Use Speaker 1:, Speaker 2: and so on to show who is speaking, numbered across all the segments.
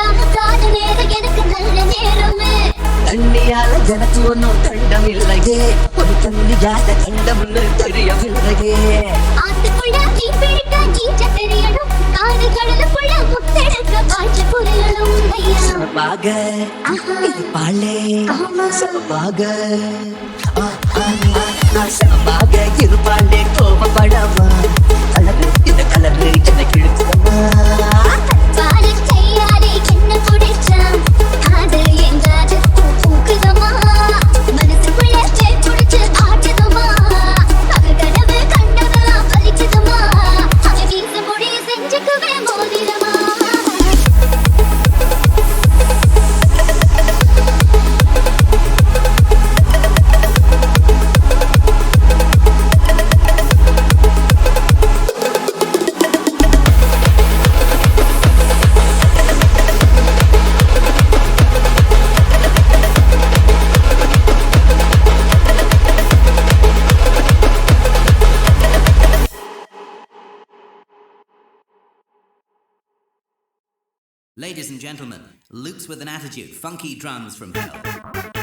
Speaker 1: எனக்கு
Speaker 2: தண்ணியால எனக்கு ஒன்றும் தண்டமில்லையே. ஒரு தண்ணியால தண்டம்னு தெரியவில்லையே.
Speaker 1: ஆத்துக்குள்ள நீ பிடிக்க நீச்ச தெரியணும் காது கடலுக்குள்ள முத்தெடுக்க பாய்ச்ச புரியணும் ஐயா.
Speaker 2: சமமாக இருப்பாளே சமமாக ஆ, ஆ, ஆ, நான் சமமாக இருப்பாளே கோபப்படவா கலரு இந்த கலரு எனக்கு இழுக்குதம்மா
Speaker 3: with an attitude, funky drums from hell.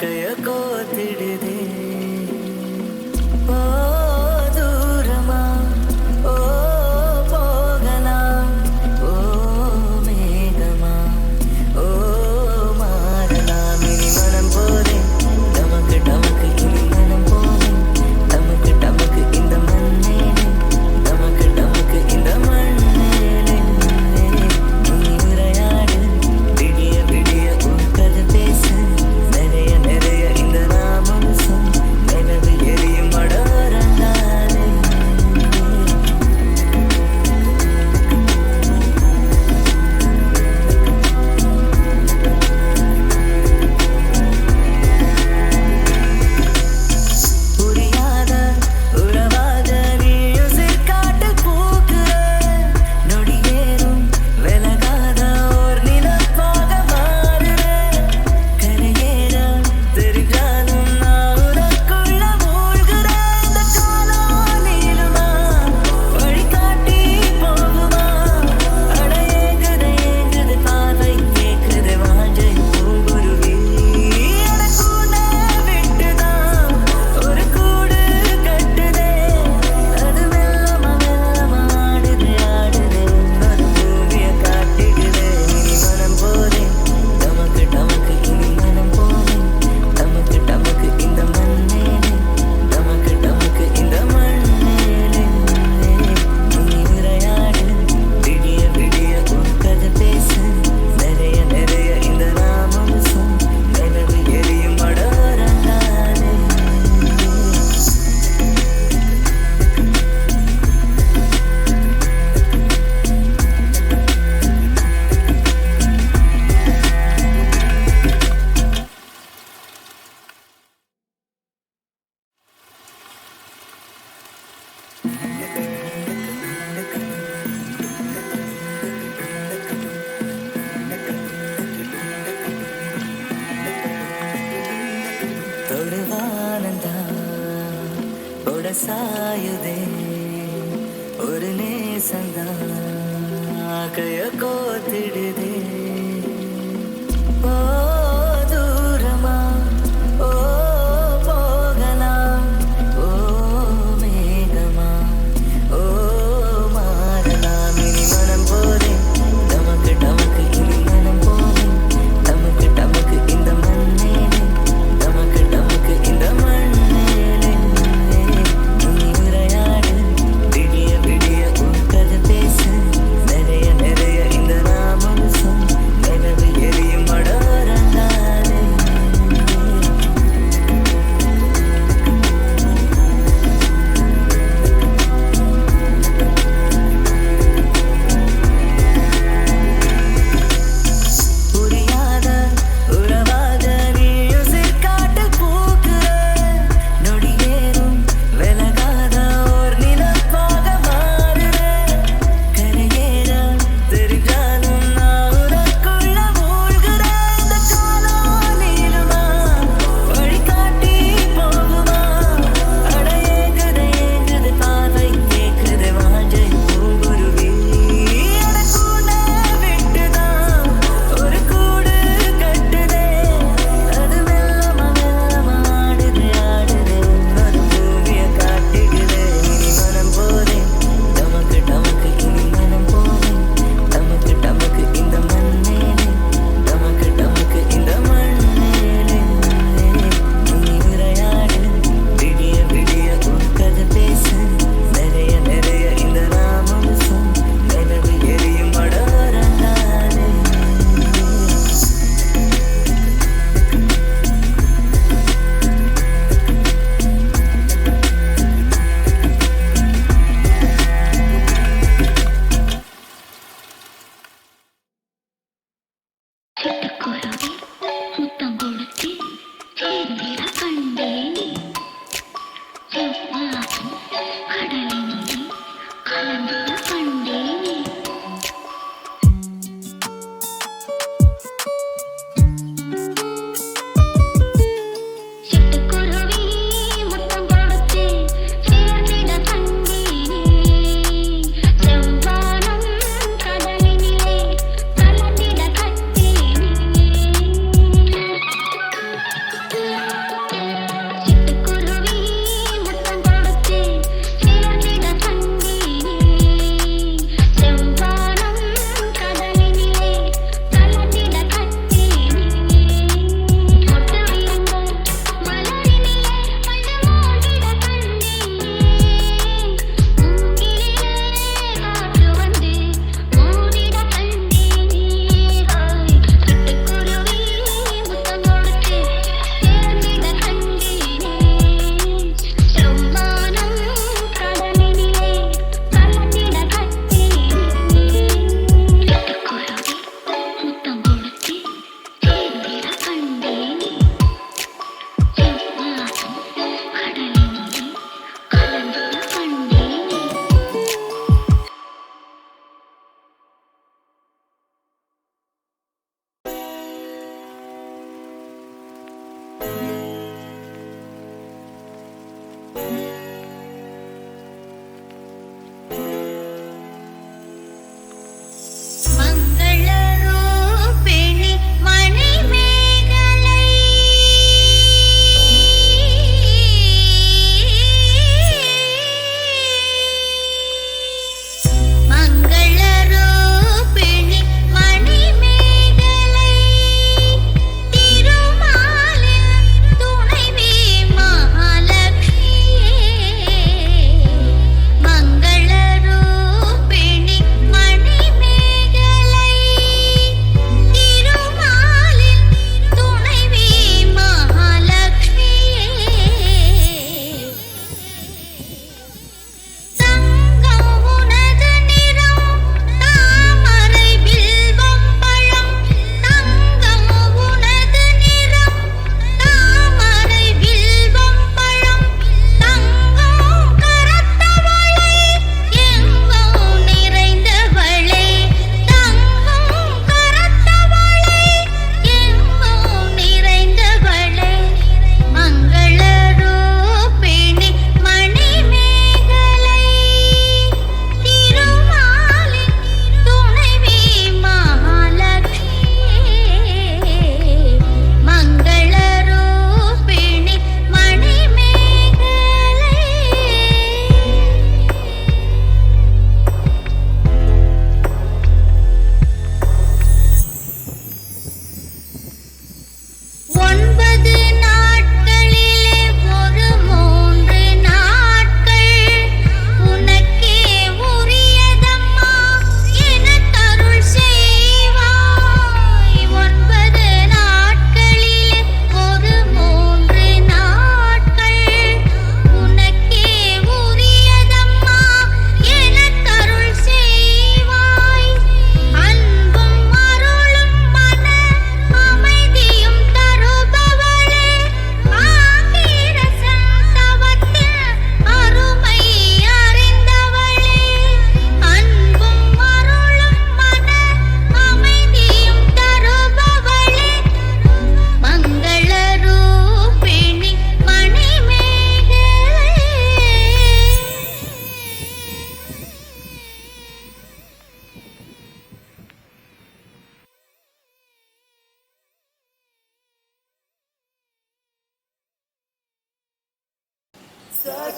Speaker 4: ಹೃದಯ ಕೋ ತಿಳಿದೆ सदा कय को तिड़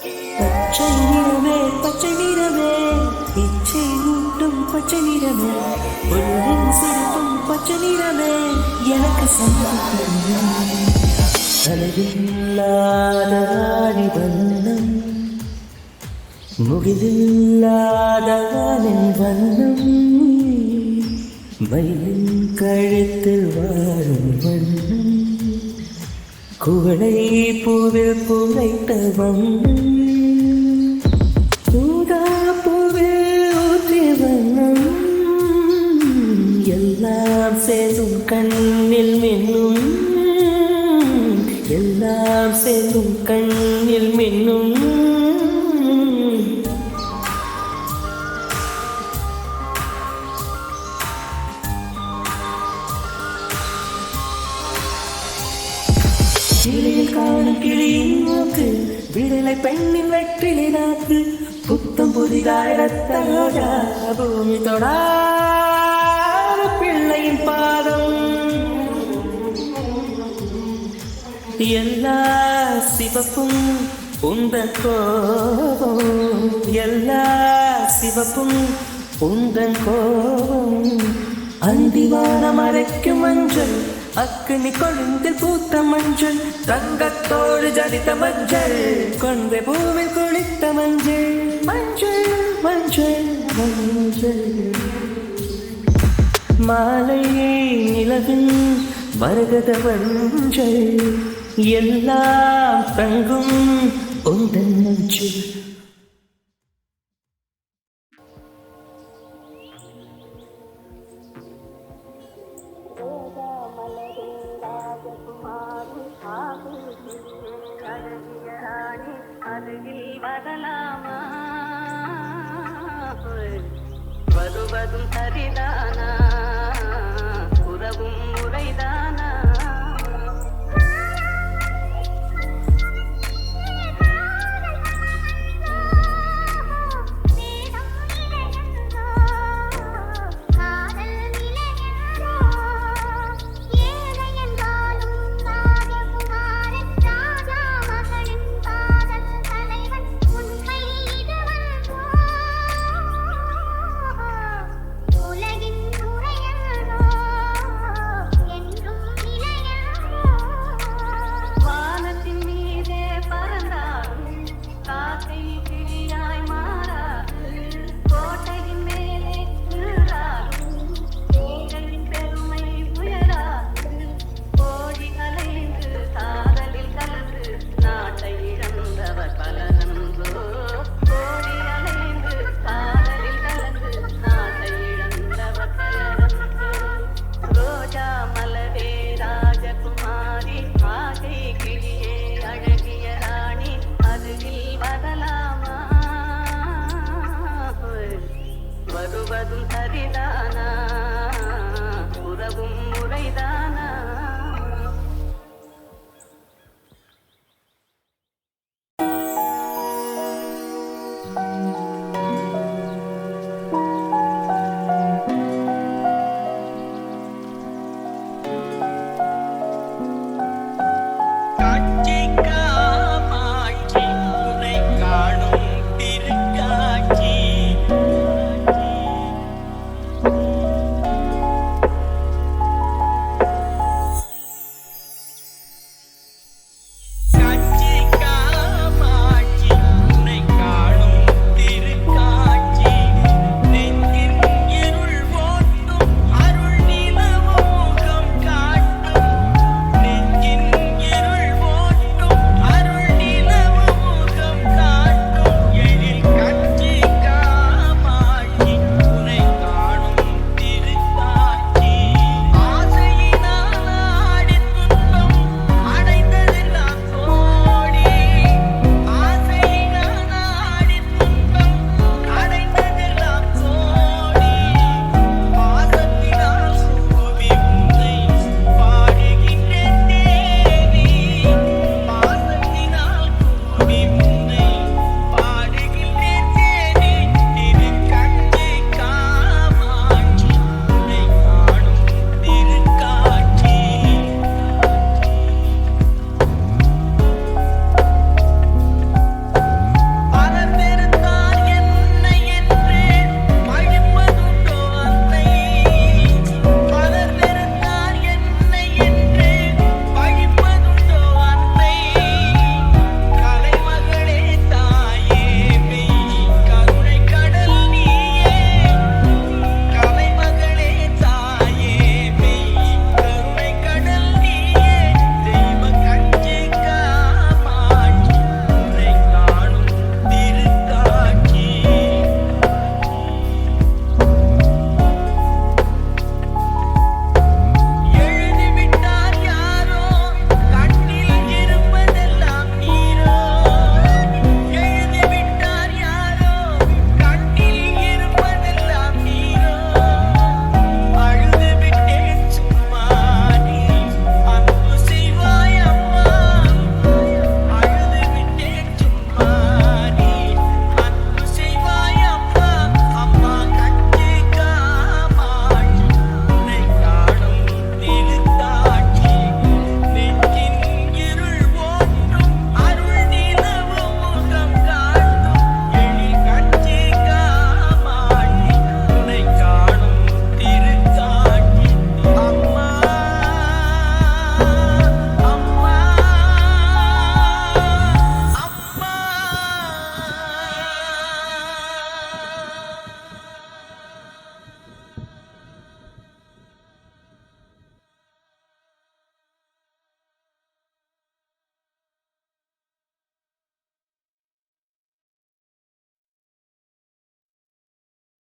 Speaker 5: பச்சை நிறமே பச்சை நிறமே. இச்சை ஊட்டும் பச்சை நிறமே. உள்ளின் சிரிப்பும் பச்சை நிறமே. எனக்கு சந்தோஷம். அழகில்லாத வண்ணம். முகிலில்லாத வண்ணம். மயிலின் கழுத்தில் வாழும் வண்ணம். குவளை பூவில் புகைத்தவன் வண்ணம் பூவில் ஊற்றிய எல்லாம் சேரும் கண்ணில் மின்னும். எல்லாம் சேரும் கண்ணில் மின்னும். புத்தம் பூமி தொடா பிள்ளையின் பாதம். எல்லா சிவப்பும் உந்தன் கோபம். எல்லா சிவப்பும் உந்தன் கோபம். அந்திவானம் அரைக்கும் மஞ்சள் அக்னி கொழுந்தில் பூத்த மஞ்சள் தங்கத்தோடு ஜலித்த மஞ்சள் கொண்ட பூவில் குளித்த மஞ்சள். மஞ்சள் மஞ்சள் மஞ்சள். மாலையே நிலவில் மரகத மஞ்சள் எல்லாம் தங்கும் உந்தன் மஞ்சள்.